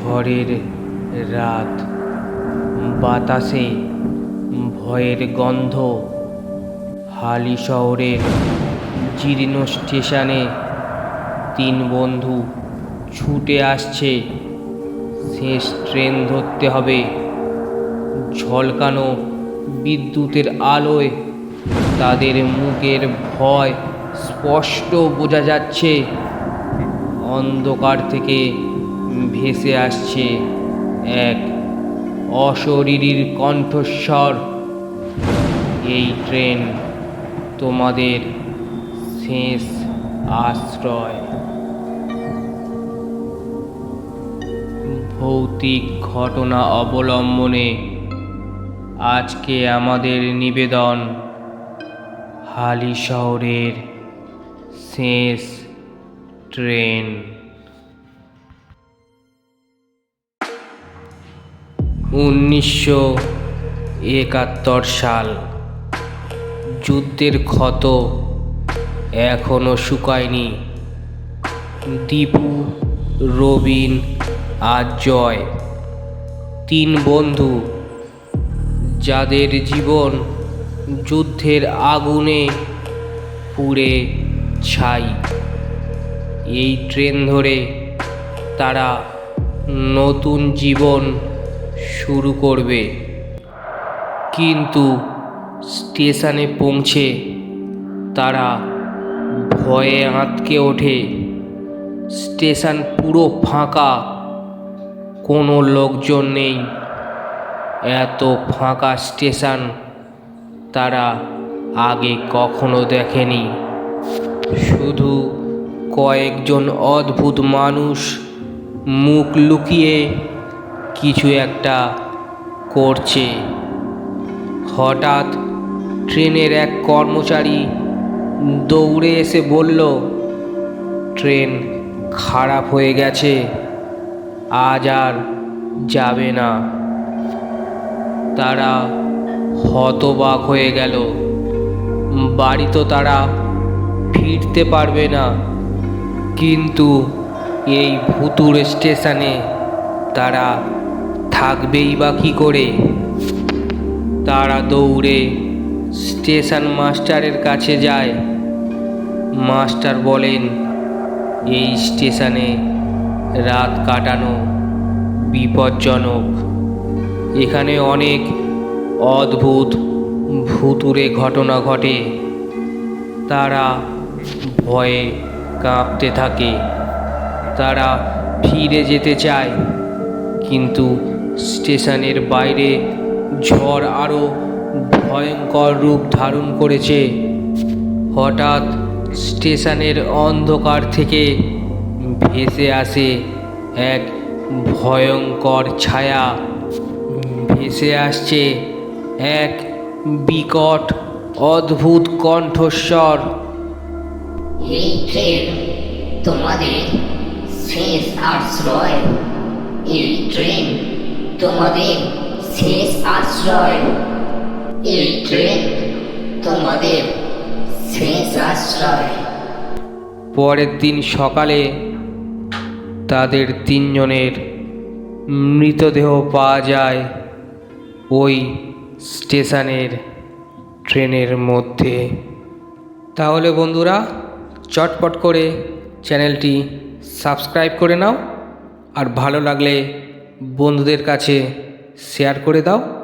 ঝড়ের রাত, বাতাসে ভয়ের গন্ধ, হালি শহরের জীর্ণ স্টেশনে তিন বন্ধু ছুটে আসছে, শেষ ট্রেন ধরতে হবে। ঝলকানো বিদ্যুতের আলোয় তাদের মুখের ভয় স্পষ্ট বোঝা যাচ্ছে। অন্ধকার থেকে ভেসে আসছে এক অশরীরীর কণ্ঠস্বর। এই ট্রেন তোমাদের শেষ আশ্রয়। ভৌতিক ঘটনা অবলম্বনে আজকে আমাদের নিবেদন হালি শহরের শেষ ট্রেন। উনিশশো একাত্তর সাল। যুদ্ধের ক্ষত এখনও শুকায়নি। দীপু, রবিন আর জয়, তিন বন্ধু যাদের জীবন যুদ্ধের আগুনে পুড়ে ছাই। এই ট্রেন ধরে তারা নতুন জীবন শুরু করবে। কিন্তু স্টেশনে পৌঁছে তারা ভয়ে আঁতকে ওঠে। স্টেশন পুরো ফাঁকা, কোনো লোকজন নেই। এত ফাঁকা স্টেশন তারা আগে কখনো দেখেনি। শুধু কয়েকজন অদ্ভুত মানুষ মুখ লুকিয়ে কিছু একটা করছে। হঠাৎ ট্রেনের এক কর্মচারী দৌড়ে এসে বলল, ট্রেন খারাপ হয়ে গেছে, আজ আর যাবে না। তারা হতবাক হয়ে গেল। বাড়ি তো তারা ফিরতে পারবে না, কিন্তু এই ভুতুর স্টেশনে তারা থাকবেই বা কী করে? তারা দৌড়ে স্টেশন মাস্টারের কাছে যায়। মাস্টার বলেন, এই স্টেশনে রাত কাটানো বিপজ্জনক। এখানে অনেক অদ্ভুত ভুতুরে ঘটনা ঘটে। তারা ভয়ে কাঁপতে থাকে। তারা ফিরে যেতে চায়, কিন্তু স্টেশনের বাইরে ঝড় আরও ভয়ঙ্কর রূপ ধারণ করেছে। হঠাৎ স্টেশনের অন্ধকার থেকে ভেসে আসে এক ভয়ঙ্কর ছায়া। ভেসে আসছে এক বিকট, অদ্ভুত কণ্ঠস্বর। তোমাদের শেষ আশ্রয়। এই ট্রেন তোমাদের শেষ আশ্রয়। এই ট্রেন তোমাদের শেষ আশ্রয়। পরের দিন সকালে তাদের তিনজনের মৃতদেহ পাওয়া যায় ওই স্টেশনের ট্রেনের মধ্যে। তাহলে বন্ধুরা, চটপট করে চ্যানেলটি সাবস্ক্রাইব করে নাও, আর ভালো লাগলে বন্ধুদের কাছে শেয়ার করে দাও।